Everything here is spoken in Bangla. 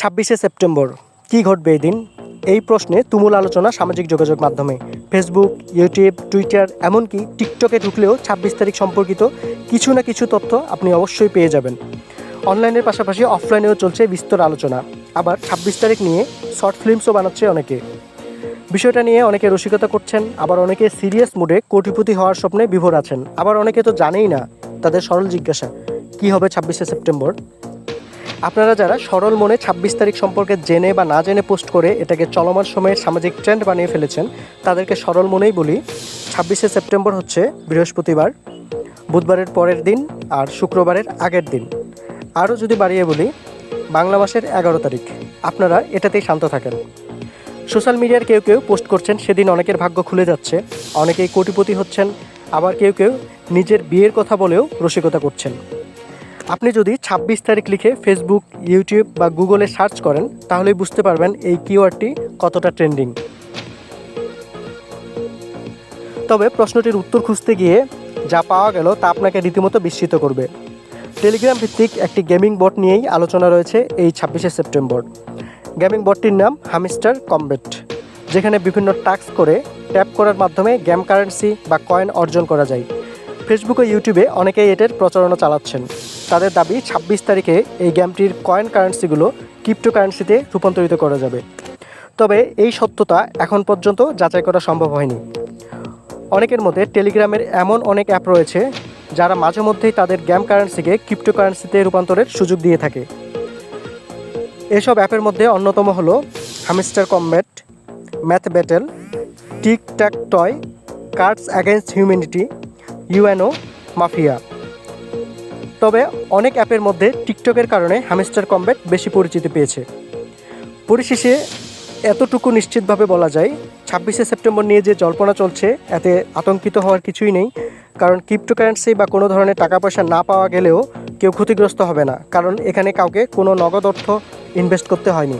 ছাব্বিশে সেপ্টেম্বর। কি ঘটবে এই দিন এই প্রশ্নে তুমুল আলোচনা সামাজিক যোগাযোগ মাধ্যমে। ফেসবুক ইউটিউব টুইটার এমনকি টিকটকে ঢুকলেও ছাব্বিশ তারিখ সম্পর্কিত কিছু না কিছু তথ্য আপনি অবশ্যই পেয়ে যাবেন। অনলাইনের পাশাপাশি অফলাইনেও চলছে বিস্তর আলোচনা। আবার ছাব্বিশ তারিখ নিয়ে শর্ট ফিল্মসও বানাচ্ছে অনেকে। বিষয়টা নিয়ে অনেকে রসিকতা করছেন, আবার অনেকে সিরিয়াস মুডে কোটিপতি হওয়ার স্বপ্নে বিভোর আছেন। আবার অনেকে তো জানেই না, তাদের সরল জিজ্ঞাসা, কী হবে ছাব্বিশে সেপ্টেম্বর? আপনারা যারা সরল মনে ছাব্বিশ তারিখ সম্পর্কে জেনে বা না জেনে পোস্ট করে এটাকে চলমান সময়ের সামাজিক ট্রেন্ড বানিয়ে ফেলেছেন, তাদেরকে সরল মনেই বলি, ছাব্বিশে সেপ্টেম্বর হচ্ছে বৃহস্পতিবার, বুধবারের পরের দিন আর শুক্রবারের আগের দিন। আরও যদি বাড়িয়ে বলি, বাংলা মাসের এগারো তারিখ, আপনারা এটাতেই শান্ত থাকেন। সোশ্যাল মিডিয়ার কেউ কেউ পোস্ট করছেন, সেদিন অনেকের ভাগ্য খুলে যাচ্ছে, অনেকেই কোটিপতি হচ্ছেন, আবার কেউ কেউ নিজের বিয়ের কথা বলেও রসিকতা করছেন। আপনি যদি ছাব্বিশ তারিখ লিখে ফেসবুক ইউটিউব বা গুগলে সার্চ করেন, তাহলেই বুঝতে পারবেন এই কিওয়ার্ডটি কতটা ট্রেন্ডিং তবে প্রশ্নটির উত্তর খুঁজতে গিয়ে যা পাওয়া গেল তা আপনাকে রীতিমতো বিস্মিত করবে। টেলিগ্রাম ভিত্তিক একটি গেমিং বট নিয়েই আলোচনা রয়েছে এই ছাব্বিশে সেপ্টেম্বর। গেমিং বটটির নাম হামিস্টার কমবেট যেখানে বিভিন্ন টাস্ক করে ট্যাপ করার মাধ্যমে গেম কারেন্সি বা কয়েন অর্জন করা যায়। ফেসবুক ও ইউটিউবে অনেকেই এটার প্রচারণা চালাচ্ছেন। তাদের দাবি ছাব্বিশ তারিখে এই গেমটির কয়েন কারেন্সিগুলো ক্রিপ্টো কারেন্সিতে রূপান্তরিত করা যাবে। তবে এই সত্যতা এখন পর্যন্ত যাচাই করা সম্ভব হয়নি। অনেকের মধ্যে টেলিগ্রামের এমন অনেক অ্যাপ রয়েছে যারা মাঝে মধ্যেই তাদের গেম কারেন্সিকে ক্রিপ্টো কারেন্সিতে রূপান্তরের সুযোগ দিয়ে থাকে। এসব অ্যাপের মধ্যে অন্যতম হলো Hamster combat math battle tic tac toe cards against humanity UNO mafia তবে অনেক অ্যাপের মধ্যে টিকটকের কারণে হ্যামস্টার কম্ব্যাট বেশি পরিচিতি পেয়েছে। পরিশেষে এতটুকু নিশ্চিতভাবে বলা যায়, ছাব্বিশে সেপ্টেম্বর নিয়ে যে জল্পনা চলছে, এতে আতঙ্কিত হওয়ার কিছুই নেই। কারণ ক্রিপ্টোকারেন্সি বা কোনো ধরনের টাকা পয়সা না পাওয়া গেলেও কেউ ক্ষতিগ্রস্ত হবে না। কারণ এখানে কাউকে কোনো নগদ অর্থ ইনভেস্ট করতে হয়নি।